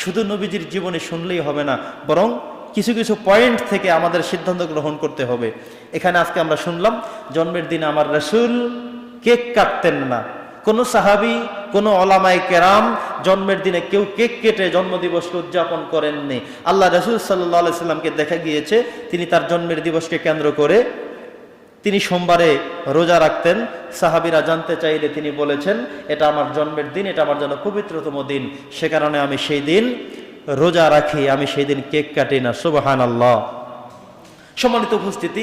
শুধু নবীজির জীবনে শুনলেই হবে না, বরং কিছু কিছু পয়েন্ট থেকে আমাদের সিদ্ধান্ত গ্রহণ করতে হবে। এখানে আজকে আমরা শুনলাম, জন্মের দিনে আমার রসুল কেক কাটতেন না। কোনো সাহাবি, কোনো অলামাই কেরাম জন্মের দিনে কেউ কেক কেটে জন্মদিবসকে উদযাপন করেননি। আল্লাহ রসুল সাল্লাহ সাল্লামকে দেখা গিয়েছে, তিনি তার জন্মের দিবসকে কেন্দ্র করে তিনি সোমবারে রোজা রাখতেন। সাহাবিরা জানতে চাইলে তিনি বলেছেন, এটা আমার জন্মের দিন, এটা আমার জন্য পবিত্রতম দিন। সে কারণে আমি সেই দিন রোজা রাখি, আমি সেই দিন কেক কাটি না। সুবাহান আল্লাহ সম্মানিত উপস্থিতি,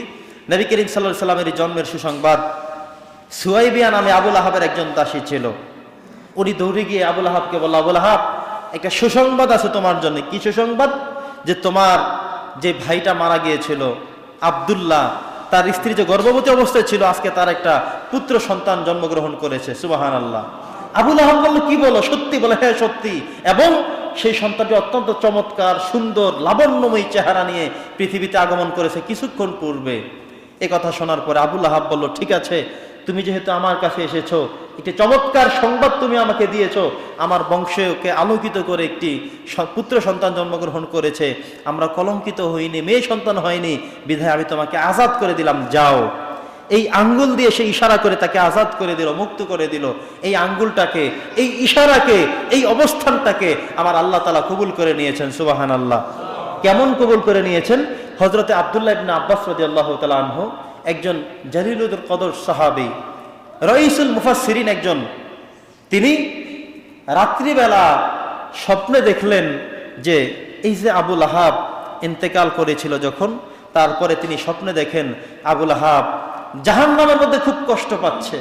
নবী করিম সাল্লাহ সাল্লামের জন্মের সুসংবাদ সুয়াইবিয়া নামে আবুল আহাবের একজন দাসী ছিল। উনি দৌড়ে গিয়ে আবুল আহাবকে বলল, আবুল আহাব, একটা সুসংবাদ আছে তোমার জন্য। কি সুসংবাদ? যে তোমার যে ভাইটা মারা গিয়েছিল, আব্দুল্লাহ তার স্ত্রী যে গর্ভবতী অবস্থায় ছিল, আজকে তার একটা পুত্র সন্তান জন্মগ্রহণ করেছে সুবাহান আল্লাহ আবুল আহাব বলল, কি বলো? সত্যি? বলে হ্যাঁ সত্যি। এবং সেই সন্তানটি অত্যন্ত চমৎকার, সুন্দর, লাবণ্যময়ী চেহারা নিয়ে পৃথিবীতে আগমন করেছে কিছুক্ষণ পূর্বে। এ কথা শোনার পরে আবুল আহাব বলল, ঠিক আছে, তুমি যেহেতু আমার কাছে এসেছ একটি চমৎকার সংবাদ তুমি আমাকে দিয়েছ। আমার বংশকে আলোকিত করে একটি পুত্র সন্তান জন্মগ্রহণ করেছে। আমরা কলঙ্কিত হইনি, মেয়ে সন্তান হয়নি। বিধায় আমি তোমাকে আজাদ করে দিলাম, যাও। এই আঙ্গুল দিয়ে সে ইশারা করে তাকে আজাদ করে দিল, মুক্ত করে দিল। এই আঙ্গুলটাকে, এই ইশারাকে, এই অবস্থানটাকে আমার আল্লাহ তালা কবুল করে নিয়েছেন সুবাহান আল্লাহ কেমন কবুল করে নিয়েছেন? হজরতে আবদুল্লাহ আব্বাস রদি আল্লাহ আনহু, একজন জালিলুদ কদর সাহাবি। রইসুল মুফাসসিরিন একজন। তিনি রাত্রিবেলা স্বপ্নে দেখলেন যে এই যে আবুল আহাব ইন্তেকাল করেছিল যখন, তারপরে তিনি স্বপ্নে দেখেন আবুল আহাব জাহান নামের মধ্যে খুব কষ্ট পাচ্ছে।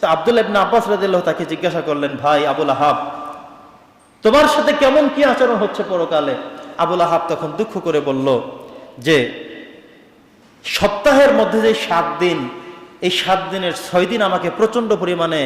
তো আব্দুল ইবনে আব্বাস রাদিল্লাহ তাকে জিজ্ঞাসা করলেন, ভাই আবুল আহাব তোমার সাথে কেমন কি আচরণ হচ্ছে পরকালে? আবুল আহাব তখন দুঃখ করে বলল যে, সপ্তাহের মধ্যে যে সাত দিন এই সাত দিনের ছয় দিন আমাকে প্রচণ্ড পরিমাণে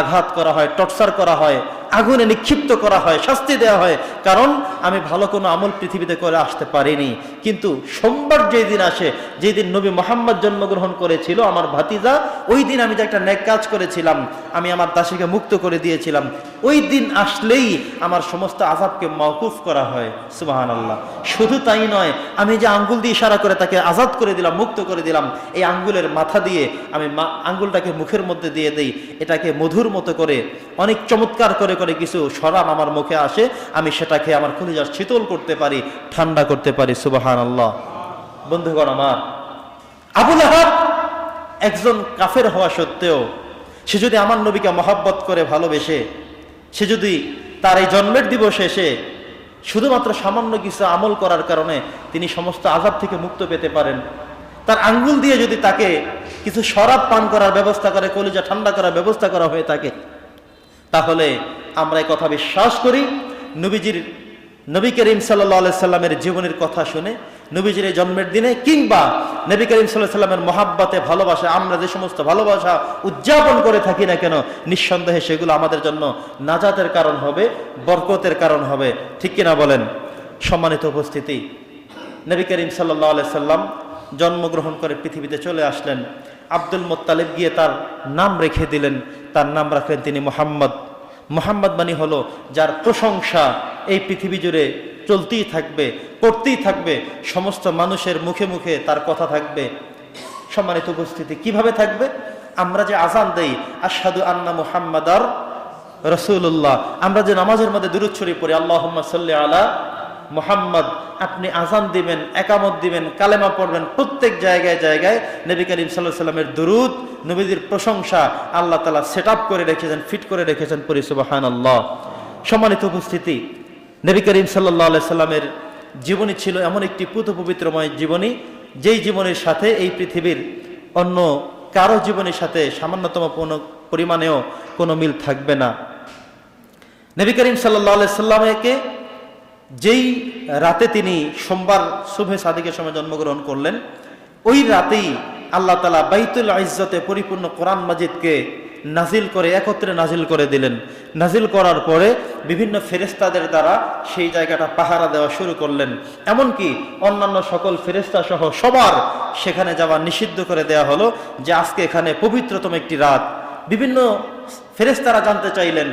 আঘাত করা হয় টর্চার করা হয়। আগুনে নিক্ষিপ্ত করা হয়, শাস্তি দেওয়া হয়। কারণ আমি ভালো কোনো আমল পৃথিবীতে করে আসতে পারিনি। কিন্তু সোমবার যেই দিন আসে, যেই দিন নবী মোহাম্মদ জন্মগ্রহণ করেছিল, আমার ভাতিজা, ওই দিন আমি যে একটা ন্যাক কাজ করেছিলাম, আমি আমার দাসীকে মুক্ত করে দিয়েছিলাম। ওই দিন আসলেই আমার সমস্ত আজাবকে মওকুফ করা হয় সুবাহান আল্লাহ শুধু তাই নয়, আমি যে আঙ্গুল দিয়ে ইশারা করে তাকে আজাদ করে দিলাম, মুক্ত করে দিলাম, এই আঙ্গুলের মাথা দিয়ে আমি আঙ্গুলটাকে মুখের মধ্যে দিয়ে দেই, এটাকে মধুর মতো করে, অনেক চমৎকার করে করে কিছু সরাম আমার মুখে আসে, আমি সেটাকে আমার কলিজা শীতল করতে পারি, ঠান্ডা করতে পারি সুবাহান আল্লাহ বন্ধুগণ আমার আবুল আহাব একজন কাফের হওয়া সত্ত্বেও, সে যদি আমার নবীকে মহাব্বত করে ভালোবেসে, সে যদি তার এই জন্মের দিবসে এসে শুধুমাত্র সামান্য কিছু আমল করার কারণে তিনি সমস্ত আজাব থেকে মুক্ত পেতে পারেন, তার আঙ্গুল দিয়ে যদি তাকে কিছু শরাব পান করার ব্যবস্থা করে, কলিজা ঠান্ডা করার ব্যবস্থা করা হয়ে থাকে, তাহলে আমরা এই কথা বিশ্বাস করি। নবীজির, নবী করিম সাল্লাহ সাল্লামের জীবনের কথা শুনে, নবীজির জন্মের দিনে কিংবা নবী করিম সাল্লাহ সাল্লামের মহাব্বাতে ভালোবাসা, আমরা যে সমস্ত ভালোবাসা উদযাপন করে থাকি না কেন, নিঃসন্দেহে সেগুলো আমাদের জন্য নাজাতের কারণ হবে, বরকতের কারণ হবে। ঠিক কিনা বলেন? সম্মানিত উপস্থিতি, নবী করিম সাল্লাহ সাল্লাম জন্মগ্রহণ করে পৃথিবীতে চলে আসলেন। আব্দুল মোত্তালিব গিয়ে তার নাম রেখে দিলেন। তার নাম রাখলেন তিনি মোহাম্মদ। মোহাম্মদ মানি হলো যার প্রশংসা এই পৃথিবী জুড়ে চলতেই থাকবে, করতেই থাকবে, সমস্ত মানুষের মুখে মুখে তার কথা থাকবে। সম্মানিত উপস্থিতি, কীভাবে থাকবে? আমরা যে আজান দেই আসাদু আন্না মুহাম্মাদার রসুল্লাহ আমরা যে নামাজের মধ্যে দূরচ্ছরি পড়ি আল্লাহ সাল্লাহ আলা মোহাম্মদ, আপনি আজান দিবেন, একামত দিবেন, কালেমা পড়বেন প্রত্যেক জায়গায় জায়গায় নবী করিম সাল্লাহ সাল্লামের দুরুদ নবীদের প্রশংসা আল্লাহ তালা সেট করে রেখেছেন ফিট করে রেখেছেন পরিসুবাহান আল্লাহ সম্মানিত উপস্থিতি, নবী করিম সাল্লাহ সাল্লামের জীবনী ছিল এমন একটি পুত পবিত্রময় জীবনী, যেই জীবনের সাথে এই পৃথিবীর অন্য কারও জীবনের সাথে সামান্যতম কোনো পরিমাণেও কোনো মিল থাকবে না। নবী করিম সাল্লাহ সাল্লামকে যেই রাতে তিনি সোমবার শুভে সাদিকের সময় জন্মগ্রহণ করলেন, ওই রাতেই আল্লাহ তালা বাইতুল ইজ্জতে পরিপূর্ণ কোরআন মাজিদকে নাজিল করে, একত্রে নাজিল করে দিলেন। নাজিল করার পরে বিভিন্ন ফেরেস্তাদের দ্বারা সেই জায়গাটা পাহারা দেওয়া শুরু করলেন। এমনকি অন্যান্য সকল ফেরেস্তা সহ সবার সেখানে যাওয়া নিষিদ্ধ করে দেয়া হলো যে আজকে এখানে পবিত্রতম একটি রাত। বিভিন্ন ফেরেস্তারা জানতে চাইলেন।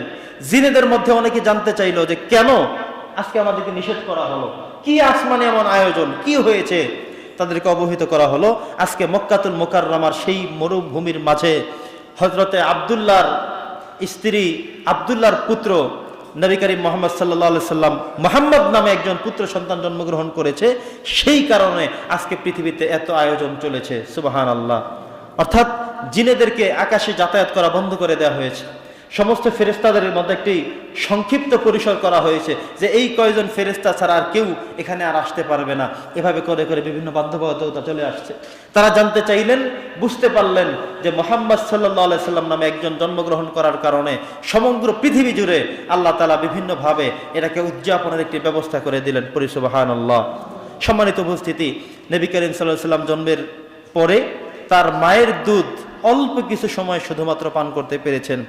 জিনেদের মধ্যে অনেকে জানতে চাইলো যে কেন আজকে আমাদেরকে নিষেধ করা হলো। কি আসমানে এমন আয়োজন? কি হয়েছে? তাদেরকে অবহিত করা হলো। আজকে মক্কাতুল মোকাররমার সেই মরুভূমির মাঝে হজরতে আবদুল্লাহর স্ত্রী, আবদুল্লাহর পুত্র নবী মোহাম্মদ সাল্লাহ সাল্লাম মোহাম্মদ নামে একজন পুত্র সন্তান জন্মগ্রহণ করেছে। সেই কারণে আজকে পৃথিবীতে এত আয়োজন চলেছে। সুবাহান আল্লাহ অর্থাৎ জিনেদেরকে আকাশে যাতায়াত করা বন্ধ করে দেওয়া হয়েছে। সমস্ত ফেরেস্তাদের মধ্যে একটি সংক্ষিপ্ত পরিসর করা হয়েছে যে এই কয়জন ফেরেস্তা ছাড়া আর কেউ এখানে আর আসতে পারবে না। এভাবে করে করে বিভিন্ন বাধ্যবাধকতা চলে আসছে। তারা জানতে চাইলেন, বুঝতে পারলেন যে মোহাম্মদ সাল্লাহ সাল্লাম নামে একজন জন্মগ্রহণ করার কারণে সমগ্র পৃথিবী জুড়ে আল্লাহ তালা বিভিন্নভাবে এটাকে উদযাপনের একটি ব্যবস্থা করে দিলেন। পরিসুবাহান আল্লাহ সম্মানিত উপস্থিতি, নবী করিম সাল্লাহ সাল্লাম জন্মের পরে তার মায়ের দুধ অল্প কিছু সময় শুধুমাত্র পান করতে পেরেছেন।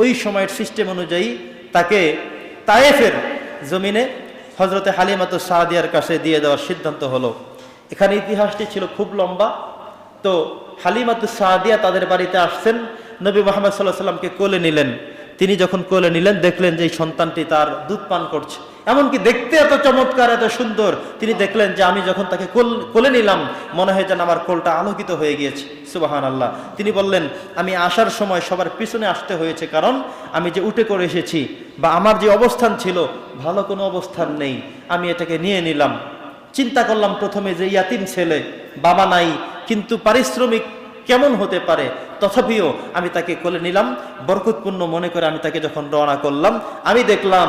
ওই সময়ের সিস্টেম অনুযায়ী তাকে তায়েফের জমিনে হজরতে হালিমাত সাহাদিয়ার কাছে দিয়ে দেওয়ার সিদ্ধান্ত হলো। এখানে ইতিহাসটি ছিল খুব লম্বা। তো হালিমাত সাহাদিয়া তাদের বাড়িতে আসছেন, নবী মোহাম্মদ সাল্লাহ সাল্লামকে কোলে নিলেন। তিনি যখন কোলে নিলেন, দেখলেন যে এই সন্তানটি তার দুধ পান করছে। এমনকি দেখতে এত চমৎকার, এত সুন্দর। তিনি দেখলেন যে আমি যখন তাকে কোল, কোলে নিলাম, মনে হয় যেন আমার কোলটা আলোকিত হয়ে গিয়েছে। সুবাহান আল্লাহ তিনি বললেন, আমি আসার সময় সবার পিছনে আসতে হয়েছে, কারণ আমি যে উঠে করে এসেছি বা আমার যে অবস্থান ছিল, ভালো কোনো অবস্থান নেই। আমি এটাকে নিয়ে নিলাম। চিন্তা করলাম প্রথমে যে ইয়াতিম ছেলে, বাবা নাই, কিন্তু পারিশ্রমিক কেমন হতে পারে? তথাপিও আমি তাকে কোলে নিলাম, বরকতপূর্ণ মনে করে আমি তাকে যখন রওনা করলাম, আমি দেখলাম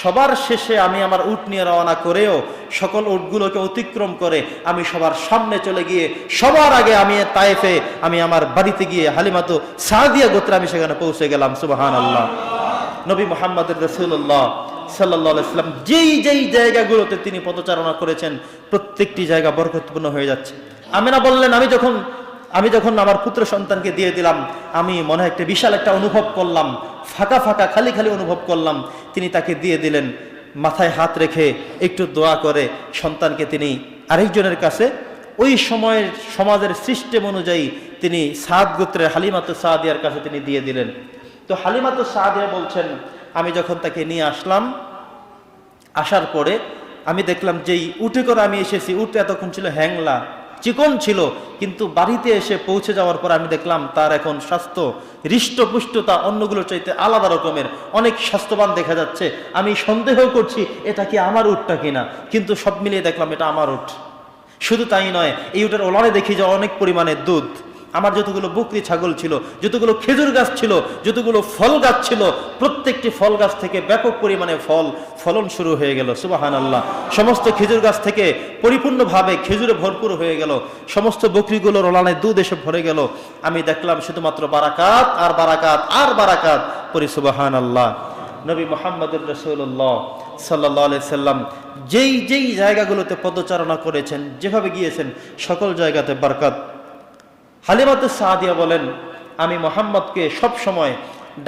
সবার শেষে আমি আমার উট নিয়ে রওনা করেও সকল উটগুলোকে অতিক্রম করে আমি সবার সামনে চলে গিয়ে সবার আগে আমি তায়েফে, আমি আমার বাড়িতে গিয়ে হালিমাতো সাদিয়া গোত্রে আমি সেখানে পৌঁছে গেলাম সুবাহান আল্লাহ নবী মোহাম্মদ রসুল্লাহ সাল্লাম যেই যেই জায়গাগুলোতে তিনি পদচারণা করেছেন, প্রত্যেকটি জায়গা বরকতপূর্ণ হয়ে যাচ্ছে। আমিনা বললেন, আমি যখন আমি যখন আমার পুত্র সন্তানকে দিয়ে দিলাম, আমি মনে হয় একটা বিশাল একটা অনুভব করলাম, ফাঁকা ফাঁকা, খালি খালি অনুভব করলাম, তিনি তাকে দিয়ে দিলেন, মাথায় হাত রেখে একটু দোয়া করে সন্তানকে তিনি আরেকজনের কাছে, ওই সময়ের সমাজের সিস্টেম অনুযায়ী তিনি সাদ গোত্রের হালিমাতু সাদিয়ার কাছে তিনি দিয়ে দিলেন। তো হালিমাতু সাদিয়া বলছেন, আমি যখন তাকে নিয়ে আসলাম, আসার পরে আমি দেখলাম যেই উঠে করে আমি এসেছি উঠে এতক্ষণ ছিল হ্যাংলা। চিকন ছিল, কিন্তু বাড়িতে এসে পৌঁছে যাওয়ার পর আমি দেখলাম তার এখন স্বাস্থ্য হৃষ্টপুষ্টতা অন্যগুলোর চাইতে আলাদা রকমের। অনেক স্বাস্থ্যবান দেখা যাচ্ছে। আমি সন্দেহ করছি, এটা কি আমার উঠটা কিনা? কিন্তু সব মিলিয়ে দেখলাম এটা আমার উঠ শুধু তাই নয়, এই উঠের ওলারে দেখি যে অনেক পরিমাণে দুধ। আমার যতগুলো বকরি ছাগল ছিল, যতগুলো খেজুর গাছ ছিল, যতগুলো ফল গাছ ছিল, প্রত্যেকটি ফল গাছ থেকে ব্যাপক পরিমাণে ফল, ফলন শুরু হয়ে গেল সুবাহান আল্লাহ সমস্ত খেজুর গাছ থেকে পরিপূর্ণভাবে খেজুরে ভরপুর হয়ে গেল, সমস্ত বকরিগুলোর ওলানে দুধ এসে ভরে গেল। আমি দেখলাম শুধুমাত্র বারাকাত আর বারাকাত আর বারাকাত পরি সুবাহান আল্লাহ নবী মোহাম্মদুর রসুল্লাহ সাল্লাহ সাল্লাম যেই যেই জায়গাগুলোতে পদচারণা করেছেন, যেভাবে গিয়েছেন, সকল জায়গাতে বারকাত হালিমাতু সাহাদিয়া বলেন, আমি মোহাম্মদকে সব সময়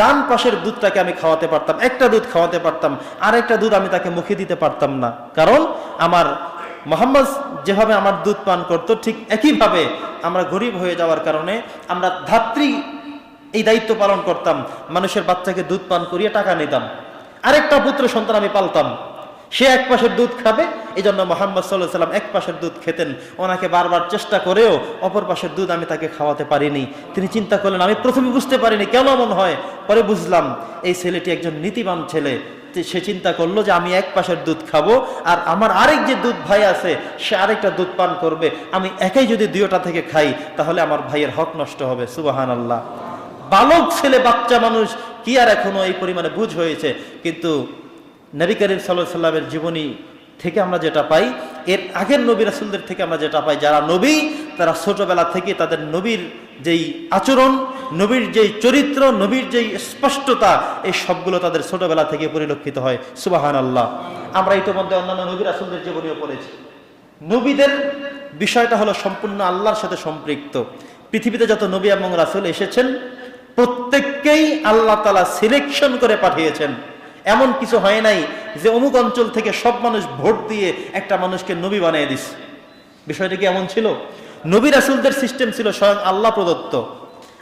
ডান পাশের দুধটাকে আমি খাওয়াতে পারতাম, একটা দুধ খাওয়াতে পারতাম আর একটা দুধ আমি তাকে মুখে দিতে পারতাম না। কারণ আমার মোহাম্মদ যেভাবে আমার দুধ পান করতো, ঠিক একইভাবে আমরা গরিব হয়ে যাওয়ার কারণে আমরা ধাত্রী এই দায়িত্ব পালন করতাম, মানুষের বাচ্চাকে দুধ পান করিয়ে টাকা নিতাম, আরেকটা পুত্র সন্তান আমি পালতাম। সে এক পাশের দুধ খাবে এই জন্য মোহাম্মদ সাল্লাহ সাল্লাম এক পাশের দুধ খেতেন। ওনাকে বারবার চেষ্টা করেও অপর পাশের দুধ আমি তাকে খাওয়াতে পারিনি। তিনি চিন্তা করলেন, আমি প্রথমে বুঝতে পারিনি কেন এমন হয়। পরে বুঝলাম, এই ছেলেটি একজন নীতিবান ছেলে। সে চিন্তা করল যে আমি এক পাশের দুধ খাব, আর আমার আরেক যে দুধ ভাই আছে, সে আরেকটা দুধ পান করবে। আমি একাই যদি দুইটা থেকে খাই, তাহলে আমার ভাইয়ের হক নষ্ট হবে। সুবাহান আল্লাহ বালক ছেলে, বাচ্চা মানুষ, কি আর এখনও এই পরিমাণে বুঝ হয়েছে? কিন্তু নবী করিম সাল্লামের জীবনী থেকে আমরা যেটা পাই, এর আগের নবী রাসুলদের থেকে আমরা যেটা পাই, যারা নবী, তারা ছোটবেলা থেকে তাদের নবীর যেই আচরণ, নবীর যেই চরিত্র, নবীর যেই স্পষ্টতা, এই সবগুলো তাদের ছোটবেলা থেকে পরিলক্ষিত হয়। সুবাহান আল্লাহ আমরা ইতিমধ্যে অন্যান্য নবী রাসুলদের জীবনীও পড়েছি। নবীদের বিষয়টা হলো সম্পূর্ণ আল্লাহর সাথে সম্পৃক্ত। পৃথিবীতে যত নবী এবং রাসুল এসেছেন, প্রত্যেককেই আল্লাহ তালা সিলেকশন করে পাঠিয়েছেন। এমন কিছু হয় নাই যে অমুক অঞ্চল থেকে সব মানুষ ভোট দিয়ে একটা মানুষকে নবী বানিয়ে দিস বিষয়টা কি এমন ছিল? নবী রাসুলদের সিস্টেম ছিল স্বয়ং আল্লাহ প্রদত্ত।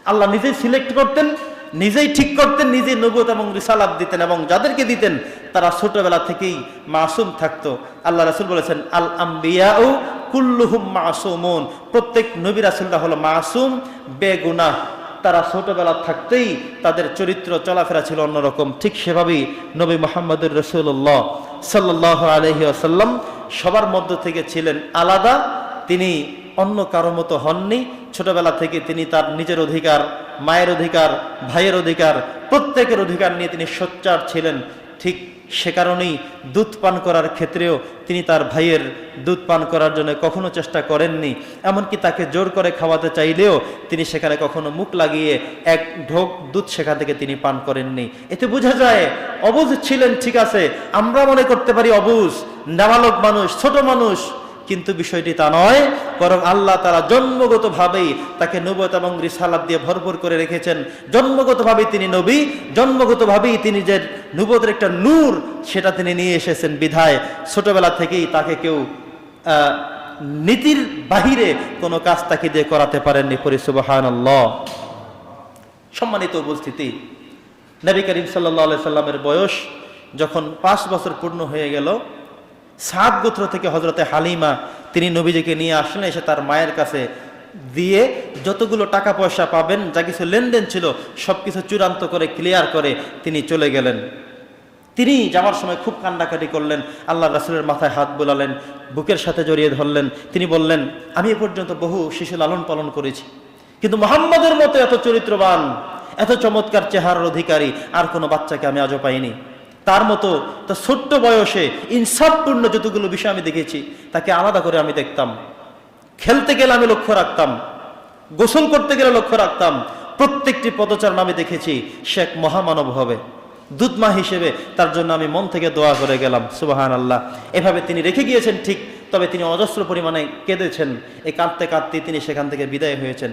আল্লাহ নিজেই সিলেক্ট করতেন, নিজেই ঠিক করতেন নিজে নবুয়ত এবং রিসালাত দিতেন এবং যাদেরকে দিতেন, তারা ছোটবেলা থেকেই মাসুম থাকতো। আল্লাহ রাসুল বলেছেন, আল আম্বিয়াউ কুল্লুহুম মাসুমুন। প্রত্যেক নবী রাসুলরা হলো মাসুম, বেগুনাহ। তারা ছোটবেলা থাকতেই তাদের চরিত্র, চলাফেরা ছিল অন্যরকম। ঠিক সেভাবেই নবী মোহাম্মদুর রসুল্লাহ সাল্লাহ আলহি আসাল্লাম সবার মধ্য থেকে ছিলেন আলাদা। তিনি অন্য কারও মতো হননি। ছোটবেলা থেকে তিনি তার নিজের অধিকার, মায়ের অধিকার, ভাইয়ের অধিকার, প্রত্যেকের অধিকার নিয়ে তিনি সোচ্চার ছিলেন। ঠিক সে কারণেই দুধ পান করার ক্ষেত্রেও তিনি তার ভাইয়ের দুধ পান করার জন্য কখনো চেষ্টা করেননি। এমনকি তাকে জোর করে খাওয়াতে চাইলেও তিনি সেখানে কখনো মুখ লাগিয়ে এক ঢোক দুধ সেখান থেকে তিনি পান করেননি। এতে বোঝা যায় অবুঝ ছিলেন, ঠিক আছে, আমরা মনে করতে পারি অবুজ, নাবালক মানুষ, ছোট মানুষ কিন্তু বিষয়টি তা নয়, বরং আল্লাহ তারা জন্মগতভাবেই তাকে নবত এবং রিসালাত দিয়ে ভরপুর করে রেখেছেন। জন্মগতভাবেই তিনি নবী, জন্মগতভাবেই তিনি যে নবতের একটা নূর, সেটা তিনি নিয়ে এসেছেন বিধায়। ছোটবেলা থেকেই তাকে কেউ নীতির বাহিরে কোনো কাজ তাকে দিয়ে করাতে পারেননি। পরিসুবাহান সম্মানিত উপস্থিতি, নবী করিম সাল্লাহ সাল্লামের বয়স যখন পাঁচ বছর পূর্ণ হয়ে গেল সাত গোত্র থেকে হজরতে হালিমা, তিনি নবীজিকে নিয়ে আসলেন, এসে তার মায়ের কাছে দিয়ে যতগুলো টাকা পয়সা পাবেন, যা কিছু লেনদেন ছিল সব কিছু চূড়ান্ত করে ক্লিয়ার করে তিনি চলে গেলেন। তিনি যাওয়ার সময় খুব কান্নাকাটি করলেন আল্লাহ রাসুলের মাথায় হাত বোলালেন, বুকের সাথে জড়িয়ে ধরলেন। তিনি বললেন, আমি এ পর্যন্ত বহু শিশু লালন পালন করেছি, কিন্তু মোহাম্মদের মতো এত চরিত্রবান, এত চমৎকার চেহারার অধিকারী, আর কোনো বাচ্চাকে আমি আজও পাইনি। তার মতো তো ছোট্ট বয়সে ইনসাফপূর্ণ যতগুলো বিষয় আমি দেখেছি, তাকে আলাদা করে আমি দেখতাম। খেলতে গেলে আমি লক্ষ্য রাখতাম। গোসল করতে গেলে লক্ষ্য রাখতাম। প্রত্যেকটি পদচারণ আমি দেখেছি, সে এক মহামানব হবে। দুধমা হিসেবে তার জন্য আমি মন থেকে দোয়া করে গেলাম সুবাহান আল্লাহ এভাবে তিনি রেখে গিয়েছেন ঠিক, তবে তিনি অজস্র পরিমাণে কেঁদেছেন। এই কাঁদতে কাঁদতে তিনি সেখান থেকে বিদায় হয়েছেন।